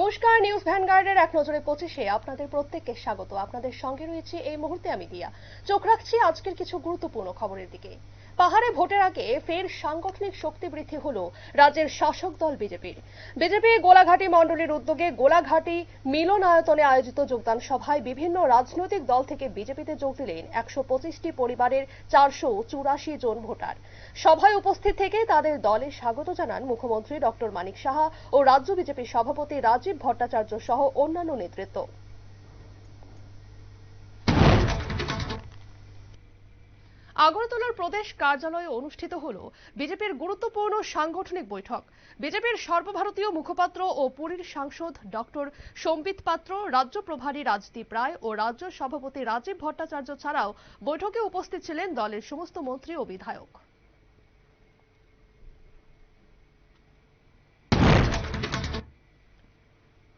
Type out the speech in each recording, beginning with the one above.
নমস্কার নিউজ ভ্যানগার্ডের এক নজরে পঁচিশে আপনাদের প্রত্যেককে স্বাগত। আপনাদের সঙ্গে রয়েছে এই মুহূর্তে আমি দিয়া। চোখ রাখছি আজকের কিছু গুরুত্বপূর্ণ খবরের দিকে। পাহাড়ে ভোটের আগে ফের সাংগঠনিক শক্তি বৃদ্ধি হলো রাজ্যের শাসক দল বিজেপির। বিজেপি গোলাঘাটি মণ্ডলীর উদ্যোগে গোলাঘাটি মিলনায়তনে আয়োজিত যোগদান সভায় বিভিন্ন রাজনৈতিক দল থেকে বিজেপিতে যোগ দিলেন একশো পঁচিশটি পরিবারের চারশো চুরাশি জন ভোটার। সভায় উপস্থিত থেকে তাদের দলে স্বাগত জানান মুখ্যমন্ত্রী ডক্টর মানিক সাহা ও রাজ্য বিজেপির সভাপতি রাজীব ভট্টাচার্য সহ অন্যান্য নেতৃত্ব। আগরতলার প্রদেশ কার্যালয়ে অনুষ্ঠিত হল বিজেপির গুরুত্বপূর্ণ সাংগঠনিক বৈঠক। বিজেপির সর্বভারতীয় মুখপাত্র ও পুরীর সাংসদ ডক্টর সম্বিত পাত্র, রাজ্য প্রভারী রাজদীপ রায় ও রাজ্য সভাপতি রাজীব ভট্টাচার্য ছাড়াও বৈঠকে উপস্থিত ছিলেন দলের সমস্ত মন্ত্রী ও বিধায়ক।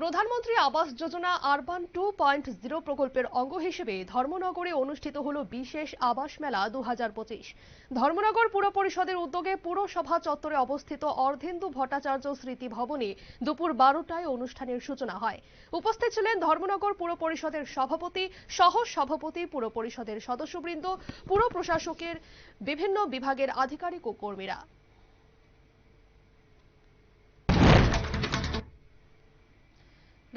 Pradhan Mantri Awas Yojana urban two point zero প্রকল্পের অঙ্গ হিসেবে ধর্মনগরে অনুষ্ঠিত হল বিশেষ আবাস মেলা দু হাজার পঁচিশ। ধর্মনগর পুর পরিষদের উদ্যোগে পুরসভা চত্বরে অবস্থিত অর্ধেন্দু ভট্টাচার্য স্মৃতি ভবনে দুপুর বারোটায় অনুষ্ঠানের সূচনা হয়। উপস্থিত ছিলেন ধর্মনগর পুর পরিষদের সভাপতি সহ সভাপতি পুর পরিষদের সদস্যবৃন্দ, পুর প্রশাসকের বিভিন্ন বিভাগের আধিকারিক ও কর্মীরা।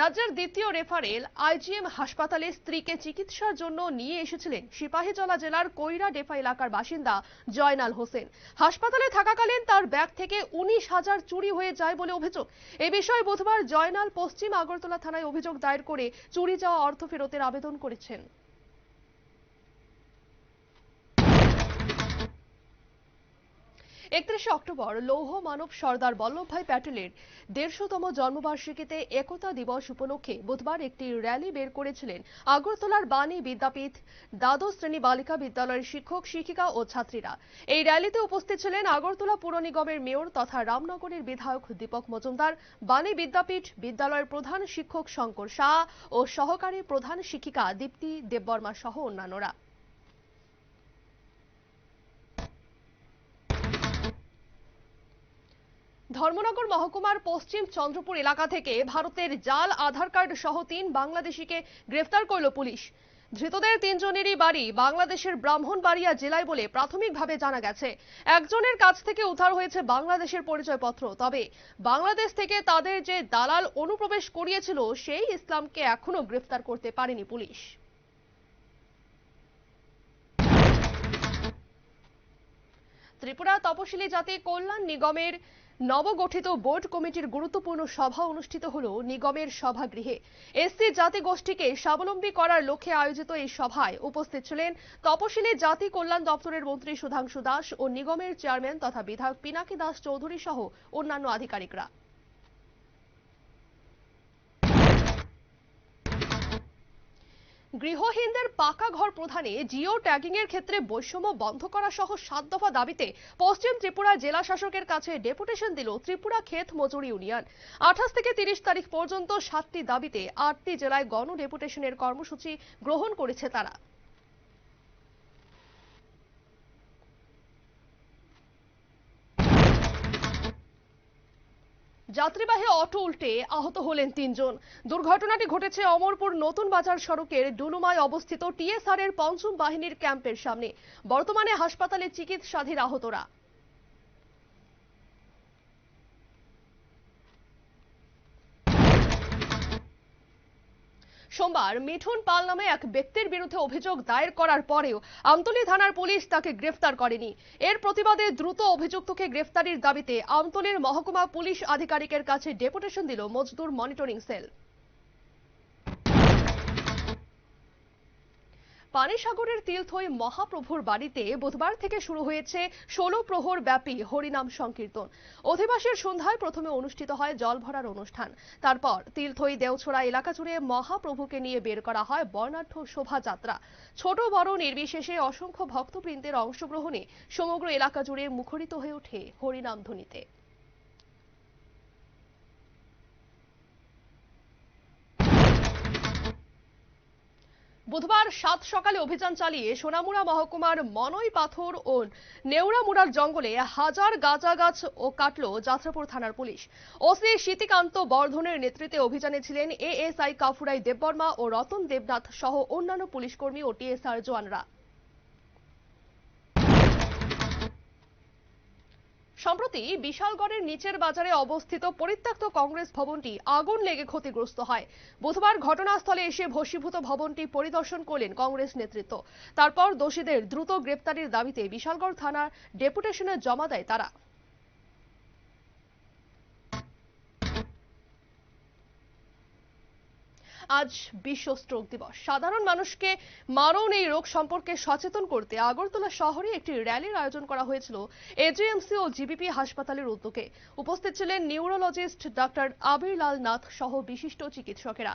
রাজ্যের দ্বিতীয় রেফারেল আইজিএম হাসপাতালে স্ত্রীকে চিকিৎসার জন্য নিয়ে এসেছিলেন সিপাহীজলা জেলার কৈরা ডেফা এলাকার বাসিন্দা জয়নাল হোসেন। হাসপাতালে থাকাকালীন তার ব্যাগ থেকে উনিশ হাজার চুরি হয়ে যায় বলে অভিযোগ। এ বিষয়ে বুধবার জয়নাল পশ্চিম আগরতলা থানায় অভিযোগ দায়ের করে চুরি যাওয়া অর্থ ফেরতের আবেদন করেছেন। একত্রিশে অক্টোবর লৌহ মানব সর্দার বল্লভভাই প্যাটেলের দেড়শোতম জন্মবার্ষিকীতে একতা দিবস উপলক্ষে বুধবার একটি র্যালি বের করেছিলেন আগরতলার বাণী বিদ্যাপীঠ দ্বাদশ শ্রেণি বালিকা বিদ্যালয়ের শিক্ষক, শিক্ষিকা ও ছাত্রীরা। এই র্যালিতে উপস্থিত ছিলেন আগরতলা পুর নিগমের মেয়র তথা রামনগরের বিধায়ক দীপক মজুমদার, বাণী বিদ্যাপীঠ বিদ্যালয়ের প্রধান শিক্ষক শঙ্কর শাহ ও সহকারী প্রধান শিক্ষিকা দীপ্তি দেববর্মা সহ অন্যান্যরা। ধর্মনগর মহকুমার পশ্চিম চন্দ্রপুর এলাকা থেকে ভারতের জাল আধার কার্ড সহ তিন বাংলাদেশিকে গ্রেফতার করল পুলিশ। ধৃতদের তিনজনেরই বাড়ি বাংলাদেশের ব্রাহ্মণবাড়িয়া জেলায় বলে প্রাথমিকভাবে জানা গেছে। একজনের কাছ থেকে উদ্ধার হয়েছে বাংলাদেশের পরিচয়পত্র। তবে বাংলাদেশ থেকে তাদের যে দালাল অনুপ্রবেশ করিয়েছিল, সেই ইসলামকে এখনও গ্রেফতার করতে পারেনি পুলিশ। ত্রিপুরা তপশিলি জাতি কল্যাণ নিগমের নবগঠিত বোর্ড কমিটির গুরুত্বপূর্ণ সভা অনুষ্ঠিত হল নিগমের সভাগৃহে। এসসি জাতি গোষ্ঠীকে স্বাবলম্বী করার লক্ষ্যে আয়োজিত এই সভায় উপস্থিত ছিলেন তপশিলি জাতি কল্যাণ দপ্তরের মন্ত্রী সুধাংশু দাস ও নিগমের চেয়ারম্যান তথা বিধায়ক পিনাকি দাস চৌধুরী সহ অন্যান্য আধিকারিকরা। গৃহহীনদের পাকা ঘর প্রধানে জিও ট্যাগিং এর ক্ষেত্রে বৈষম্য বন্ধ করা সহ সাত দফা দাবিতে পশ্চিম ত্রিপুরা জেলা শাসকের কাছে ডেপুটেশন দিল ত্রিপুরা ক্ষেত মজুরি ইউনিয়ন। আঠাশ থেকে তিরিশ তারিখ পর্যন্ত সাতটি দাবিতে আটটি জেলায় গণ ডেপুটেশনের কর্মসূচি গ্রহণ করেছে তারা। যাত্রীবাহী অটো উল্টে আহত হলেন তিনজন। দুর্ঘটনাটি ঘটেছে অমরপুর নতুন বাজার সড়কের ডুলুমায় অবস্থিত টিএসআর এর পঞ্চম বাহিনীর ক্যাম্পের সামনে। বর্তমানে হাসপাতালে চিকিৎসাধীন আহতরা। সোমবার মিঠুন পাল নামে এক ব্যক্তির বিরুদ্ধে অভিযোগ দায়ের করার পরেও আমতলী থানার পুলিশ তাকে গ্রেফতার করেনি। এর প্রতিবাদে দ্রুত অভিযুক্তকে গ্রেফতারির দাবিতে আমতলীর মহকুমা পুলিশ আধিকারিকের কাছে ডেপুটেশন দিল মজদুর মনিটরিং সেল। পানিসাগরের তিলথই মহাপ্রভুর বাড়িতে বুধবার থেকে শুরু হয়েছে ষোলো প্রহর ব্যাপী হরিনাম সংকীর্তন। অধিবাসের সন্ধ্যায় প্রথমে অনুষ্ঠিত হয় জল ভরার অনুষ্ঠান। তারপর তিলথই দেওছড়া এলাকা জুড়ে মহাপ্রভুকে নিয়ে বের করা হয় বর্ণাঢ্য শোভাযাত্রা। ছোট বড় নির্বিশেষে অসংখ্য ভক্তবৃন্দের অংশগ্রহণে সমগ্র এলাকা জুড়ে মুখরিত হয়ে ওঠে হরিনাম ধ্বনিতে। বুধবার সাত সকালে অভিযান চালিয়ে সোনামুড়া মহকুমার মনই পাথর ও নেউরামুড়ার জঙ্গলে হাজার গাঁজা গাছ ও কাটল যাত্রাপুর থানার পুলিশ। ওসি শীতিকান্ত বর্ধনের নেতৃত্বে অভিযানে ছিলেন এএসআই কাফুরাই দেববর্মা ও রতন দেবনাথ সহ অন্যান্য পুলিশকর্মী ও টিএসআর জওয়ানরা। সম্প্রতি বিশালগড়ের নিচের বাজারে অবস্থিত পরিত্যক্ত কংগ্রেস ভবনটি আগুন লেগে ক্ষতিগ্রস্ত হয়। বুধবার ঘটনাস্থলে এসে ভস্মীভূত ভবনটি পরিদর্শন করলেন কংগ্রেস নেতৃত্ব। তারপর দোষীদের দ্রুত গ্রেপ্তারির দাবিতে বিশালগড় থানার ডেপুটেশনে জমা দেয় তারা। আজ বিশ্ব স্ট্রোক দিবস। সাধারণ মানুষকে মারণ এই রোগ সম্পর্কে সচেতন করতে আগরতলা শহরে একটি র্যালির আয়োজন করা হয়েছিল এজিএমসি ও জিবিপি হাসপাতালের উদ্যোগে। উপস্থিত ছিলেন নিউরোলজিস্ট ডাক্তার আবির লাল নাথ সহ বিশিষ্ট চিকিৎসকেরা।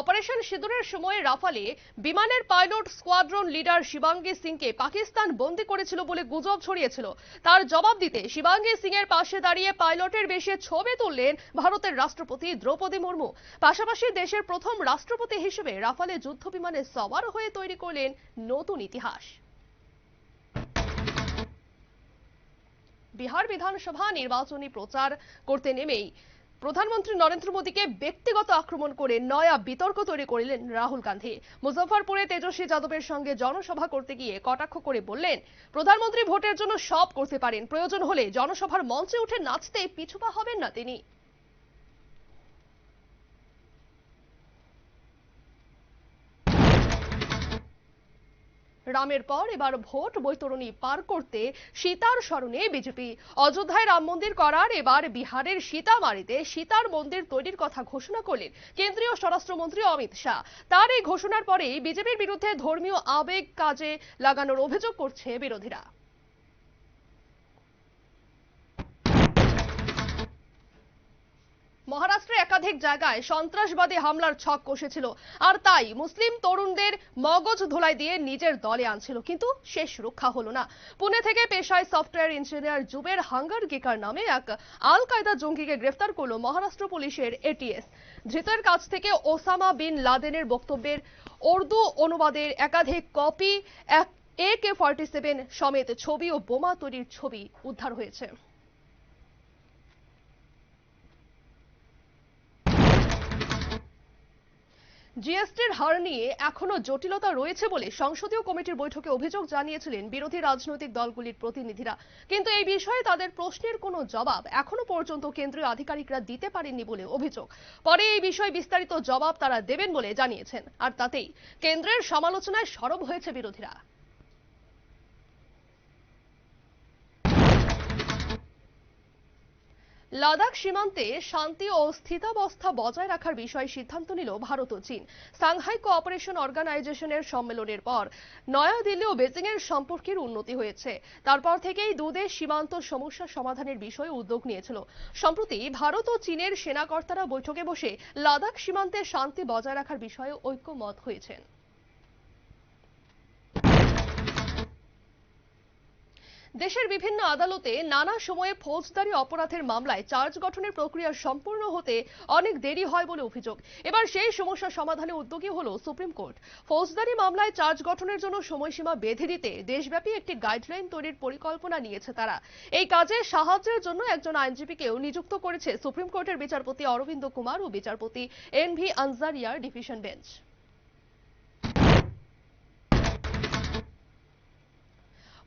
অপারেশন সিঁদুরের সময় রাফালে বিমানের পাইলট স্কোয়াড্রন লিডার শিবাঙ্গী সিংকে পাকিস্তান বন্দী করেছিল বলে গুজব ছড়িয়েছিল। তার জবাব দিতে শিবাঙ্গী সিং এর পাশে দাঁড়িয়ে পাইলটের বেশে ছবি তুললেন ভারতের রাষ্ট্রপতি দ্রৌপদী মুর্মু। পাশাপাশি দেশের প্রথম রাষ্ট্রপতি হিসেবে রাফালে যুদ্ধ বিমানে সওয়ার হয়ে তৈরি করলেন নতুন ইতিহাস। বিহার বিধানসভা নির্বাচনী প্রচার করতে নেমেই প্রধানমন্ত্রী নরেন্দ্র মোদীকে ব্যক্তিগত আক্রমণ করে নয়া বিতর্ক তৈরি করলেন রাহুল গান্ধী। মুজফ্ফরপুরে তেজস্বী যাদবের সঙ্গে জনসভা করতে গিয়ে কটাক্ষ করে বললেন, প্রধানমন্ত্রী ভোটের জন্য সব করতে পারেন, প্রয়োজন হলে জনসভার মঞ্চে উঠে নাচতে পিছুপা হবেন না তিনি। রামের পর এবার ভোট বৈতরণী পার করতে সীতার স্মরণে বিজেপি। অযোধ্যায় রাম মন্দির করার এবার বিহারের সীতামারিতে সীতার মন্দির তৈরির কথা ঘোষণা করলেন কেন্দ্রীয় স্বরাষ্ট্রমন্ত্রী অমিত শাহ। তার এই ঘোষণার পরেই বিজেপির বিরুদ্ধে ধর্মীয় আবেগ কাজে লাগানোর অভিযোগ করছে বিরোধীরা। মহারাষ্ট্রে একাধিক জায়গায় সন্ত্রাসবাদী হামলার ছক কষেছিল। আর তাই মুসলিম তরুণদের মগজ ধোলাই দিয়ে নিজের দলে আনছিল। কিন্তু শেষ রক্ষা হলো না। পুনে থেকে পেশায় software engineer Zuber Hangargekar নামে এক আল কায়দা জঙ্গিকে গ্রেফতার করল মহারাষ্ট্র পুলিশের এটিএস ধৃতের কাছ থেকে ওসামা বিন লাদেনের বক্তব্যের উর্দু অনুবাদের একাধিক কপি, এক এ কে ফর্টি সেভেন সমেত ছবি ও বোমা তৈরির ছবি উদ্ধার হয়েছে। জিএসটির হার নিয়ে এখনও জটিলতা রয়েছে বলে সংসদীয় কমিটির বৈঠকে অভিযোগ জানিয়েছিলেন বিরোধী রাজনৈতিক দলগুলির প্রতিনিধিরা। কিন্তু এই বিষয়ে তাদের প্রশ্নের কোনো জবাব এখনও পর্যন্ত কেন্দ্রীয় আধিকারিকরা দিতে পারেননি বলে অভিযোগ। পরে এই বিষয়ে বিস্তারিত জবাব তারা দেবেন বলে জানিয়েছেন। আর তাতেই কেন্দ্রের সমালোচনায় সরব হয়েছে বিরোধীরা। লাদাখ সীমান্তে শান্তি ও স্থিতাবস্থা বজায় রাখার বিষয়ে সিদ্ধান্ত নিল ভারত ও চীন। সাংহাই কোঅপারেশন অর্গানাইজেশনের সম্মেলনের পর নয়াদিল্লি ও বেজিং এর সম্পর্কের উন্নতি হয়েছে। তারপর থেকেই দুদেশ সীমান্ত সমস্যা সমাধানের বিষয়ে উদ্যোগ নিয়েছিল। সম্প্রতি ভারত ও চীনের সেনাকর্তারা বৈঠকে বসে লাদাখ সীমান্তে শান্তি বজায় রাখার বিষয়ে ঐক্যমত হয়েছেন। দেশের বিভিন্ন আদালতে নানা সময়ে ফৌজদারি অপরাধের মামলায় চার্জ গঠনের প্রক্রিয়া সম্পূর্ণ হতে অনেক দেরি হয় বলে অভিযোগ। এবার সেই সমস্যা সমাধানে উদ্যোগী হল সুপ্রিম কোর্ট। ফৌজদারি মামলায় চার্জ গঠনের জন্য সময়সীমা বেঁধে দিতে দেশব্যাপী একটি গাইডলাইন তৈরির পরিকল্পনা নিয়েছে তারা। এই কাজে সাহায্যের জন্য একজন আইনজীবীকেও নিযুক্ত করেছে সুপ্রিম কোর্টের বিচারপতি অরবিন্দ কুমার ও বিচারপতি এন ভি আনজারিয়ার ডিভিশন বেঞ্চ।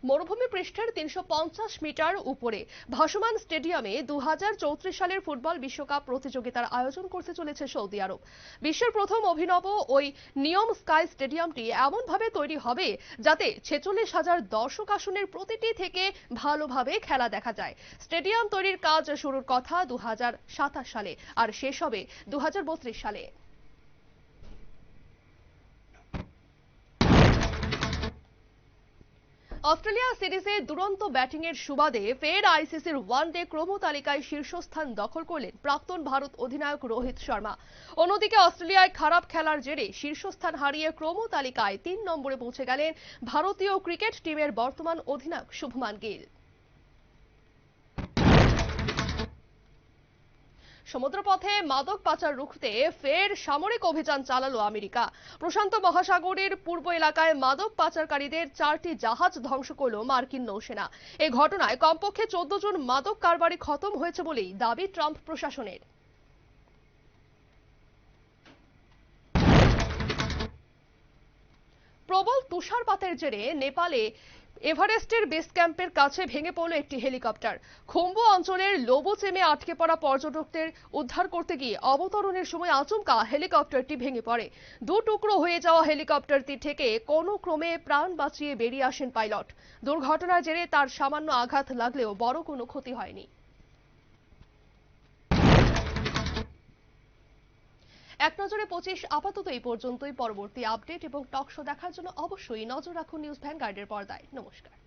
মরুভূমি পৃষ্ঠের তিনশো পঞ্চাশ মিটার উপরে। ভাসমান স্টেডিয়ামে দু হাজার চৌত্রিশ সালের ফুটবল বিশ্বকাপ প্রতিযোগিতার আয়োজন করতে চলেছে সৌদি আরব। বিশ্বের প্রথম অভিনব ওই নিয়ম স্কাই স্টেডিয়ামটি এমনভাবে তৈরি হবে যাতে ছেচল্লিশ হাজার দর্শক আসনের প্রতিটি থেকে ভালোভাবে খেলা দেখা যায়। স্টেডিয়াম তৈরির কাজ শুরুর কথা দু হাজার সাতাশ সালে, আর শেষ হবে দু হাজার বত্রিশ সালে। অস্ট্রেলিয়া সিরিজে দুরন্ত ব্যাটিংয়ের সুবাদে ফের আইসিসির ওয়ানডে ক্রম তালিকায় শীর্ষস্থান দখল করলেন প্রাক্তন ভারত অধিনায়ক রোহিত শর্মা। অন্যদিকে অস্ট্রেলিয়ায় খারাপ খেলার জেরে শীর্ষস্থান হারিয়ে ক্রম তালিকায় তিন নম্বরে পৌঁছে গেলেন ভারতীয় ক্রিকেট টিমের বর্তমান অধিনায়ক শুভমান গিল। সমুদ্রপথে মাদক পাচার রুখতে ফের সামরিক অভিযান চালালো আমেরিকা। প্রশান্ত মহাসাগরের পূর্ব এলাকায় মাদক পাচারকারীদের চারটি জাহাজ ধ্বংস করল মার্কিন নৌসেনা। এ ঘটনায় কমপক্ষে চোদ্দ জন মাদক কারবারি খতম হয়েছে বলেই দাবি ট্রাম্প প্রশাসনের। প্রবল তুষারপাতের জেরে নেপালে এভারেস্টের বেস ক্যাম্পের কাছে ভেঙে পড়ল একটি হেলিকপ্টার। খম্বু অঞ্চলের লোবো চেমে আটকে পড়া পর্যটকদের উদ্ধার করতে গিয়ে অবতরণের সময় আচমকা হেলিকপ্টারটি ভেঙে পড়ে। দু টুকরো হয়ে যাওয়া হেলিকপ্টারটি থেকে কোনো ক্রমে প্রাণ বাঁচিয়ে বেরিয়ে আসেন পাইলট। দুর্ঘটনার জেরে তার সামান্য আঘাত লাগলেও বড় কোনো ক্ষতি হয়নি। এক নজরে পঁচিশ, আপাতত এই পর্যন্তই। পরবর্তী আপডেট এবং টক শো দেখার জন্য অবশ্যই নজর রাখুন নিউজ ভ্যানগার্ডের পর্দায়। নমস্কার।